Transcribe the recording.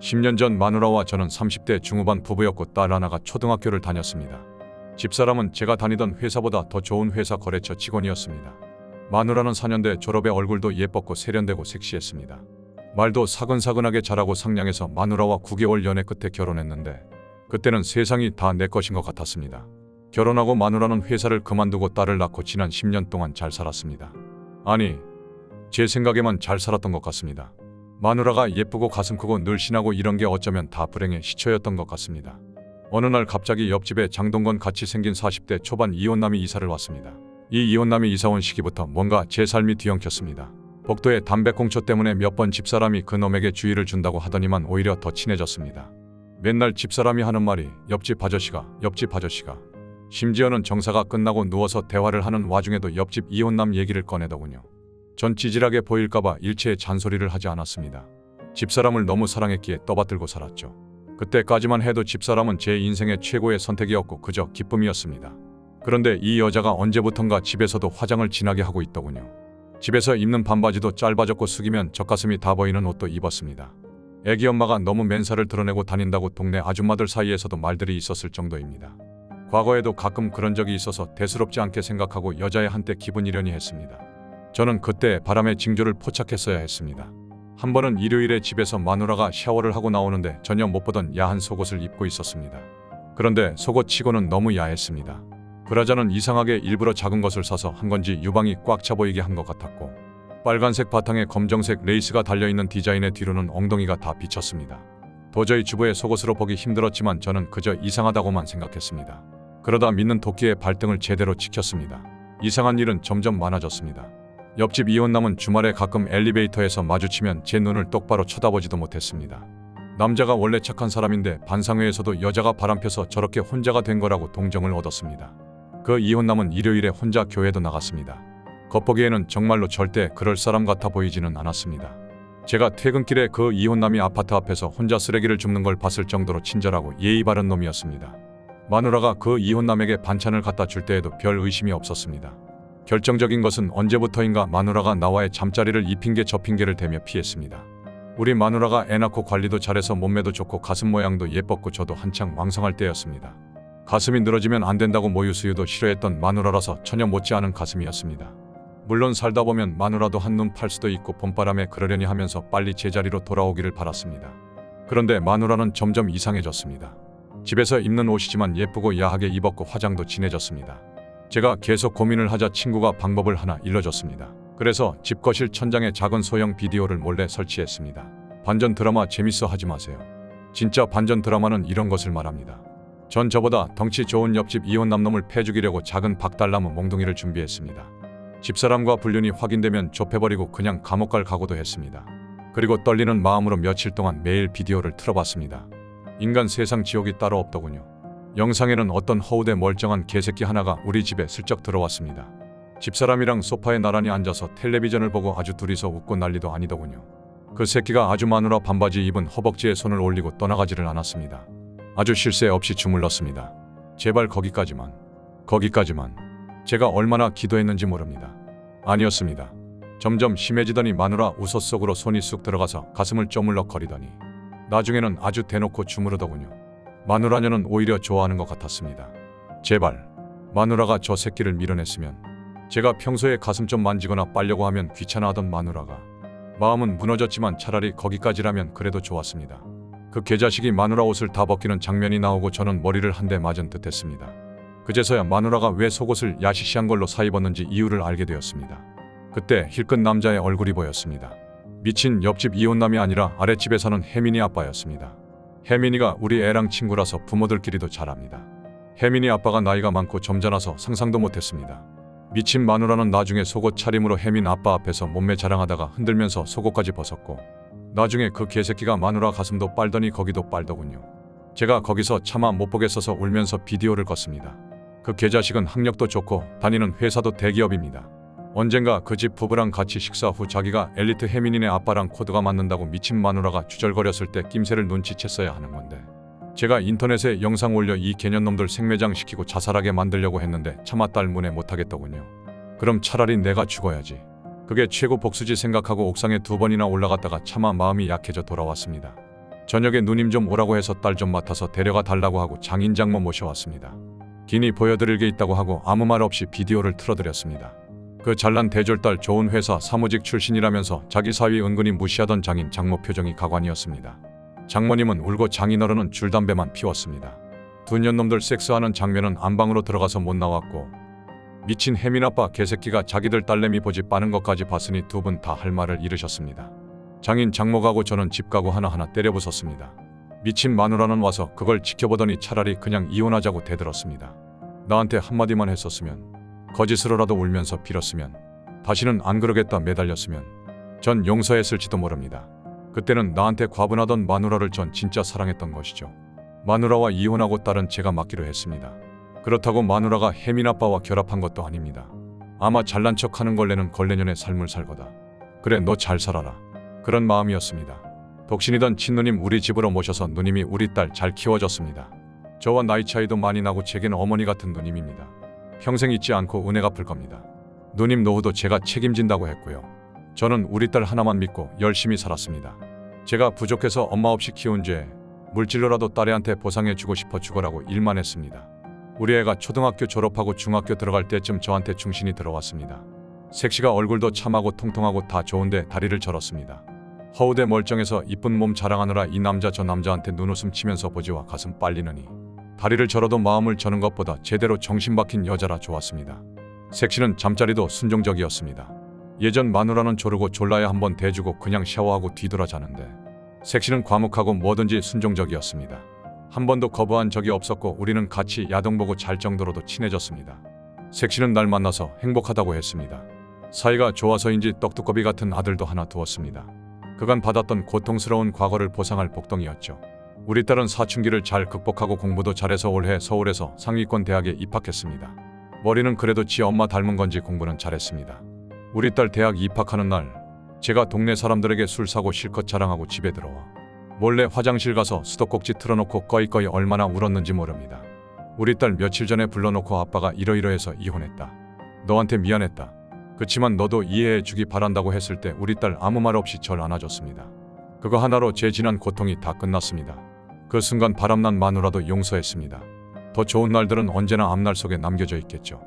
10년 전 마누라와 저는 30대 중후반 부부였고 딸 하나가 초등학교를 다녔습니다. 집사람은 제가 다니던 회사보다 더 좋은 회사 거래처 직원이었습니다. 마누라는 4년대 졸업에 얼굴도 예뻤고 세련되고 섹시했습니다. 말도 사근사근하게 잘하고 상냥해서 마누라와 9개월 연애 끝에 결혼했는데 그때는 세상이 다 내 것인 것 같았습니다. 결혼하고 마누라는 회사를 그만두고 딸을 낳고 지난 10년 동안 잘 살았습니다. 아니, 제 생각에만 잘 살았던 것 같습니다. 마누라가 예쁘고 가슴 크고 늘씬하고 이런 게 어쩌면 다 불행의 시초였던 것 같습니다. 어느 날 갑자기 옆집에 장동건 같이 생긴 40대 초반 이혼남이 이사를 왔습니다. 이 이혼남이 이사 온 시기부터 뭔가 제 삶이 뒤엉켰습니다. 복도에 담배꽁초 때문에 몇 번 집사람이 그놈에게 주의를 준다고 하더니만 오히려 더 친해졌습니다. 맨날 집사람이 하는 말이 옆집 아저씨가 옆집 아저씨가 심지어는 정사가 끝나고 누워서 대화를 하는 와중에도 옆집 이혼남 얘기를 꺼내더군요. 전 찌질하게 보일까봐 일체의 잔소리를 하지 않았습니다. 집사람을 너무 사랑했기에 떠받들고 살았죠. 그때까지만 해도 집사람은 제 인생의 최고의 선택이었고 그저 기쁨이었습니다. 그런데 이 여자가 언제부턴가 집에서도 화장을 진하게 하고 있더군요. 집에서 입는 반바지도 짧아졌고 숙이면 젖가슴이 다 보이는 옷도 입었습니다. 애기 엄마가 너무 맨살을 드러내고 다닌다고 동네 아줌마들 사이에서도 말들이 있었을 정도입니다. 과거에도 가끔 그런 적이 있어서 대수롭지 않게 생각하고 여자애 한때 기분이려니 했습니다. 저는 그때 바람의 징조를 포착했어야 했습니다. 한 번은 일요일에 집에서 마누라가 샤워를 하고 나오는데 전혀 못 보던 야한 속옷을 입고 있었습니다. 그런데 속옷치고는 너무 야했습니다. 브라자는 이상하게 일부러 작은 것을 사서 한 건지 유방이 꽉 차 보이게 한 것 같았고 빨간색 바탕에 검정색 레이스가 달려있는 디자인의 뒤로는 엉덩이가 다 비쳤습니다. 도저히 주부의 속옷으로 보기 힘들었지만 저는 그저 이상하다고만 생각했습니다. 그러다 믿는 도끼의 발등을 제대로 지켰습니다. 이상한 일은 점점 많아졌습니다. 옆집 이혼남은 주말에 가끔 엘리베이터에서 마주치면 제 눈을 똑바로 쳐다보지도 못했습니다. 남자가 원래 착한 사람인데 반상회에서도 여자가 바람펴서 저렇게 혼자가 된 거라고 동정을 얻었습니다. 그 이혼남은 일요일에 혼자 교회도 나갔습니다. 겉보기에는 정말로 절대 그럴 사람 같아 보이지는 않았습니다. 제가 퇴근길에 그 이혼남이 아파트 앞에서 혼자 쓰레기를 줍는 걸 봤을 정도로 친절하고 예의 바른 놈이었습니다. 마누라가 그 이혼남에게 반찬을 갖다 줄 때에도 별 의심이 없었습니다. 결정적인 것은 언제부터인가 마누라가 나와의 잠자리를 이 핑계 저 핑계를 대며 피했습니다. 우리 마누라가 애 낳고 관리도 잘해서 몸매도 좋고 가슴 모양도 예뻤고 저도 한창 왕성할 때였습니다. 가슴이 늘어지면 안 된다고 모유 수유도 싫어했던 마누라라서 전혀 못지않은 가슴이었습니다. 물론 살다 보면 마누라도 한눈 팔 수도 있고 봄바람에 그러려니 하면서 빨리 제자리로 돌아오기를 바랐습니다. 그런데 마누라는 점점 이상해졌습니다. 집에서 입는 옷이지만 예쁘고 야하게 입었고 화장도 진해졌습니다. 제가 계속 고민을 하자 친구가 방법을 하나 일러줬습니다. 그래서 집 거실 천장에 작은 소형 비디오를 몰래 설치했습니다. 반전 드라마 재밌어 하지 마세요. 진짜 반전 드라마는 이런 것을 말합니다. 전 저보다 덩치 좋은 옆집 이혼 남놈을 패죽이려고 작은 박달나무 몽둥이를 준비했습니다. 집사람과 불륜이 확인되면 좁혀버리고 그냥 감옥 갈 각오도 했습니다. 그리고 떨리는 마음으로 며칠 동안 매일 비디오를 틀어봤습니다. 인간 세상 지옥이 따로 없더군요. 영상에는 어떤 허우대 멀쩡한 개새끼 하나가 우리 집에 슬쩍 들어왔습니다. 집사람이랑 소파에 나란히 앉아서 텔레비전을 보고 아주 둘이서 웃고 난리도 아니더군요. 그 새끼가 아주 마누라 반바지 입은 허벅지에 손을 올리고 떠나가지를 않았습니다. 아주 쉴새 없이 주물렀습니다. 제발 거기까지만. 거기까지만. 제가 얼마나 기도했는지 모릅니다. 아니었습니다. 점점 심해지더니 마누라 우서 속으로 손이 쑥 들어가서 가슴을 쪼물럭거리더니 나중에는 아주 대놓고 주무르더군요. 마누라녀는 오히려 좋아하는 것 같았습니다. 제발 마누라가 저 새끼를 밀어냈으면 제가 평소에 가슴 좀 만지거나 빨려고 하면 귀찮아하던 마누라가 마음은 무너졌지만 차라리 거기까지라면 그래도 좋았습니다. 그 개자식이 마누라 옷을 다 벗기는 장면이 나오고 저는 머리를 한 대 맞은 듯했습니다. 그제서야 마누라가 왜 속옷을 야시시한 걸로 사입었는지 이유를 알게 되었습니다. 그때 힐끗 남자의 얼굴이 보였습니다. 미친 옆집 이혼남이 아니라 아랫집에 사는 혜민이 아빠였습니다. 혜민이가 우리 애랑 친구라서 부모들끼리도 잘 압니다. 혜민이 아빠가 나이가 많고 점잖아서 상상도 못했습니다. 미친 마누라는 나중에 속옷 차림으로 혜민 아빠 앞에서 몸매 자랑하다가 흔들면서 속옷까지 벗었고 나중에 그 개새끼가 마누라 가슴도 빨더니 거기도 빨더군요. 제가 거기서 차마 못 보겠어서 울면서 비디오를 껐습니다. 그 개자식은 학력도 좋고 다니는 회사도 대기업입니다. 언젠가 그 집 부부랑 같이 식사 후 자기가 엘리트 혜민이네 아빠랑 코드가 맞는다고 미친 마누라가 주절거렸을 때 낌새를 눈치챘어야 하는 건데 제가 인터넷에 영상 올려 이 개년놈들 생매장 시키고 자살하게 만들려고 했는데 차마 딸 문에 못하겠더군요. 그럼 차라리 내가 죽어야지. 그게 최고 복수지 생각하고 옥상에 두 번이나 올라갔다가 차마 마음이 약해져 돌아왔습니다. 저녁에 누님 좀 오라고 해서 딸 좀 맡아서 데려가 달라고 하고 장인 장모 모셔왔습니다. 기니 보여드릴 게 있다고 하고 아무 말 없이 비디오를 틀어드렸습니다. 그 잘난 대졸딸 좋은 회사 사무직 출신이라면서 자기 사위 은근히 무시하던 장인 장모 표정이 가관이었습니다. 장모님은 울고 장인어른은 줄담배만 피웠습니다. 두 년놈들 섹스하는 장면은 안방으로 들어가서 못 나왔고 미친 혜민 아빠 개새끼가 자기들 딸내미 보지 빠는 것까지 봤으니 두 분 다 할 말을 잃으셨습니다. 장인 장모 가고 저는 집 가구 하나하나 때려부쉈습니다. 미친 마누라는 와서 그걸 지켜보더니 차라리 그냥 이혼하자고 대들었습니다. 나한테 한마디만 했었으면 거짓으로라도 울면서 빌었으면 다시는 안 그러겠다 매달렸으면 전 용서했을지도 모릅니다. 그때는 나한테 과분하던 마누라를 전 진짜 사랑했던 것이죠. 마누라와 이혼하고 딸은 제가 맡기로 했습니다. 그렇다고 마누라가 혜민 아빠와 결합한 것도 아닙니다. 아마 잘난 척하는 걸레는 걸레년의 삶을 살거다. 그래 너 잘 살아라. 그런 마음이었습니다. 독신이던 친누님 우리 집으로 모셔서 누님이 우리 딸 잘 키워줬습니다. 저와 나이 차이도 많이 나고 제겐 어머니 같은 누님입니다. 평생 잊지 않고 은혜 갚을 겁니다. 누님 노후도 제가 책임진다고 했고요. 저는 우리 딸 하나만 믿고 열심히 살았습니다. 제가 부족해서 엄마 없이 키운 죄 물질로라도 딸애한테 보상해주고 싶어 죽어라고 일만 했습니다. 우리 애가 초등학교 졸업하고 중학교 들어갈 때쯤 저한테 중신이 들어왔습니다. 색시가 얼굴도 참하고 통통하고 다 좋은데 다리를 절었습니다. 허우대 멀쩡해서 이쁜 몸 자랑하느라 이 남자 저 남자한테 눈웃음 치면서 보지와 가슴 빨리느니 다리를 절어도 마음을 저는 것보다 제대로 정신 박힌 여자라 좋았습니다. 색시는 잠자리도 순종적이었습니다. 예전 마누라는 조르고 졸라야 한번 대주고 그냥 샤워하고 뒤돌아 자는데 색시는 과묵하고 뭐든지 순종적이었습니다. 한 번도 거부한 적이 없었고 우리는 같이 야동 보고 잘 정도로도 친해졌습니다. 색시는 날 만나서 행복하다고 했습니다. 사이가 좋아서인지 떡두꺼비 같은 아들도 하나 두었습니다. 그간 받았던 고통스러운 과거를 보상할 복덩이였죠. 우리 딸은 사춘기를 잘 극복하고 공부도 잘해서 올해 서울에서 상위권 대학에 입학했습니다. 머리는 그래도 지 엄마 닮은 건지 공부는 잘했습니다. 우리 딸 대학 입학하는 날 제가 동네 사람들에게 술 사고 실컷 자랑하고 집에 들어와 몰래 화장실 가서 수도꼭지 틀어놓고 꺼이꺼이 얼마나 울었는지 모릅니다. 우리 딸 며칠 전에 불러놓고 아빠가 이러이러해서 이혼했다. 너한테 미안했다. 그치만 너도 이해해 주기 바란다고 했을 때 우리 딸 아무 말 없이 절 안아줬습니다. 그거 하나로 제 지난 고통이 다 끝났습니다. 그 순간 바람난 마누라도 용서했습니다. 더 좋은 날들은 언제나 앞날 속에 남겨져 있겠죠.